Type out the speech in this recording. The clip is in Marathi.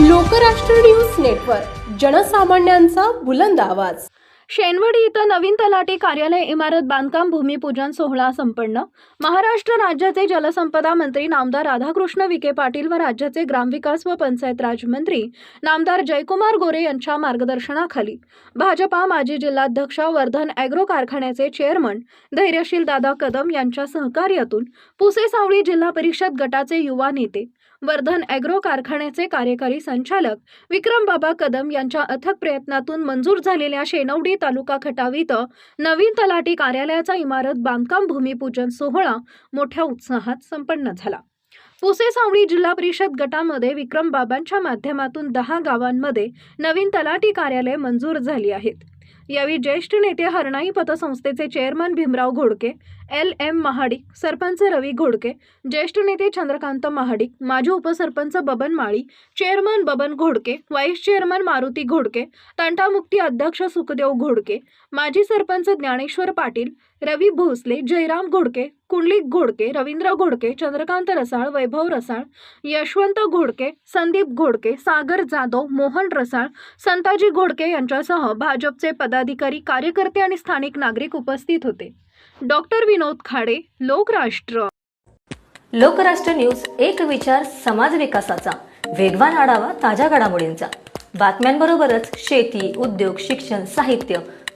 लोकराष्ट्र न्यूज नेटवर्क जनसामान्यांचा बुलंद आवाज. शेनवडी इथं नवीन तलाठी कार्यालय इमारत बांधकाम भूमिपूजन सोहळा संपन्न. महाराष्ट्र राज्याचे जलसंपदा मंत्री नामदार राधाकृष्ण विखे पाटील व राज्याचे ग्रामविकास व पंचायत राज मंत्री नामदार जयकुमार गोरे यांच्या मार्गदर्शनाखाली. भाजपा माजी जिल्हाध्यक्ष वर्धन अॅग्रो कारखान्याचे चेअरमन धैर्यशील दादा कदम यांच्या सहकार्यातून पुसे सावळी जिल्हा परिषद गटाचे युवा नेते वर्धन अॅग्रो कारखान्याचे कार्यकारी संचालक विक्रम बाबा कदम यांच्या अथक प्रयत्नातून मंजूर झालेल्या शेनवडी तालुका खटाव इथं नवीन तलाठी कार्यालयाचा इमारत बांधकाम भूमिपूजन सोहळा मोठ्या उत्साहात संपन्न झाला. पुसे सावळी जिल्हा परिषद गटामध्ये विक्रम बाबांच्या माध्यमातून दहा गावांमध्ये नवीन तलाठी कार्यालय मंजूर झाली आहेत. यावेळी ज्येष्ठ नेते Haranai पतसंस्थेचे chairman Bhimrao Ghodke L M Mahadik sarpanch Ravi Ghodke ज्येष्ठ नेते चंद्रकांत महाडिक माजी उपसरपंच Baban Mali chairman Baban Ghodke vice chairman Maruti Ghodke तंटामुक्ती अध्यक्ष सुखदेव घोडके माजी सरपंच ज्ञानेश्वर पाटील रवी भोसले जयराम घोडके कुंडलिक घोडके रवींद्र घोडके चंद्रकांत रसाळ वैभव रसाळ यशवंत घोडके संदीप घोडके सागर जाधव मोहन रसाळ संताजी घोडके यांच्यासह भाजपचे पदाधिकारी कार्यकर्ते आणि स्थानिक नागरिक उपस्थित होते. डॉक्टर विनोद खाडे लोकराष्ट्र. लोकराष्ट्र न्यूज एक विचार समाज विकासाचा. वेगवान आढावा ताज्या घडामोडींचा. बातम्यांबरोबरच शेती उद्योग शिक्षण साहित्य